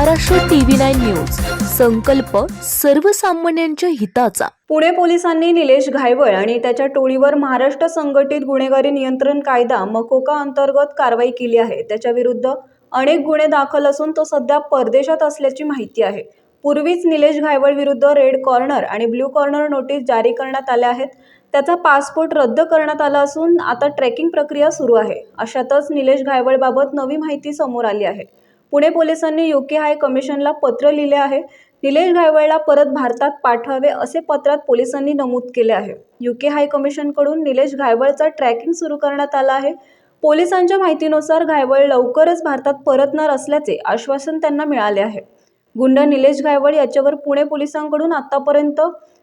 Maharashtra TV nine news. संकल्प सर्वसामान्यांच्या हिताचा. पुणे पोलिसांनी निलेश घायवळ आणि त्याच्या टोळीवर महाराष्ट्र संघटित गुन्हेगारी नियंत्रण कायदा मकोका अंतर्गत कारवाई केली आहे. त्याच्या विरुद्ध अनेक गुन्हे दाखल असून तो सध्या परदेशात असल्याची माहिती आहे. पूर्वीच निलेश घायवळ विरुद्ध रेड कॉर्नर आणि ब्ल्यू कॉर्नर नोटीस जारी करण्यात आल्या आहेत. त्याचा पासपोर्ट रद्द करण्यात आला असून आता ट्रेकिंग प्रक्रिया सुरू आहे. अशातच निलेश घायवळबाबत नवी माहिती समोर आली आहे. पुणे पोलिसांनी युके हाय कमिशनला पत्र लिहिले आहे. निलेश घायवळला परत भारतात पाठवावे असे पत्रात पोलिसांनी नमूद केले आहे. युके हाय कमिशनकडून निलेश घायवळचा ट्रॅकिंग सुरू करण्यात आला आहे. पोलिसांच्या माहितीनुसार घायवळ लवकरच भारतात परतणार असल्याचे आश्वासन त्यांना मिळाले आहे. गुंड निलेश घायवळ याच्यावर पुणे पोलिसांकडून आतापर्यंत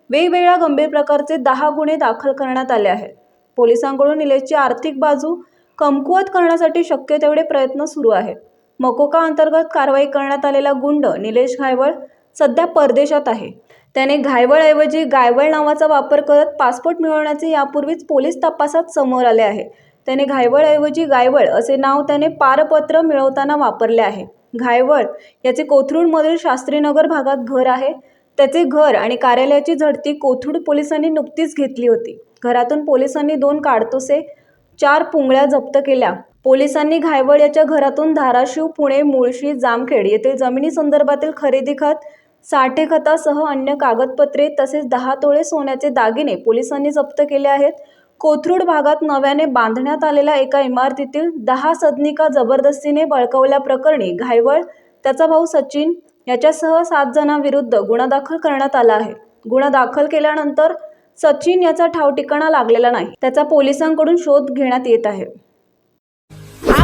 वेगवेगळ्या गंभीर प्रकारचे दहा गुन्हे दाखल करण्यात आले आहेत. पोलिसांकडून निलेशची आर्थिक बाजू कमकुवत करण्यासाठी शक्य तेवढे प्रयत्न सुरू आहेत. मकोका अंतर्गत कारवाई करण्यात आलेला गुंड निलेश घायवळ सध्या परदेशात आहे. त्याने घायवळऐवजी गायवळ नावाचा वापर करत पासपोर्ट मिळवण्याचे यापूर्वीच पोलीस तपासात समोर आले आहे. त्याने घायवळऐवजी गायवळ असे नाव त्याने पारपत्र मिळवताना वापरले आहे. घायवळ याचे कोथरूडमधील शास्त्रीनगर भागात घर आहे. त्याचे घर आणि कार्यालयाची झडती कोथरूड पोलिसांनी नुकतीच घेतली होती. घरातून पोलिसांनी दोन काडतुसे चार पुंगळ्या जप्त केल्या. पोलिसांनी घायवळ याच्या घरातून धाराशिव पुणे मुळशी जामखेड येथील जमिनी संदर्भातील खरेदी खत साठे खतासह अन्य कागदपत्रे तसेच दहा तोळे सोन्याचे दागिने पोलिसांनी जप्त केले आहेत. कोथरूड भागात नव्याने बांधण्यात आलेल्या एका इमारतीतील दहा सदनिका जबरदस्तीने बळकवल्याप्रकरणी घायवळ त्याचा भाऊ सचिन याच्यासह सात जणांविरुद्ध गुन्हा दाखल करण्यात आला आहे. गुन्हा दाखल केल्यानंतर सचिन याचा ठाव ठिकाणा लागलेला नाही. त्याचा पोलिसांकडून शोध घेण्यात येत आहे.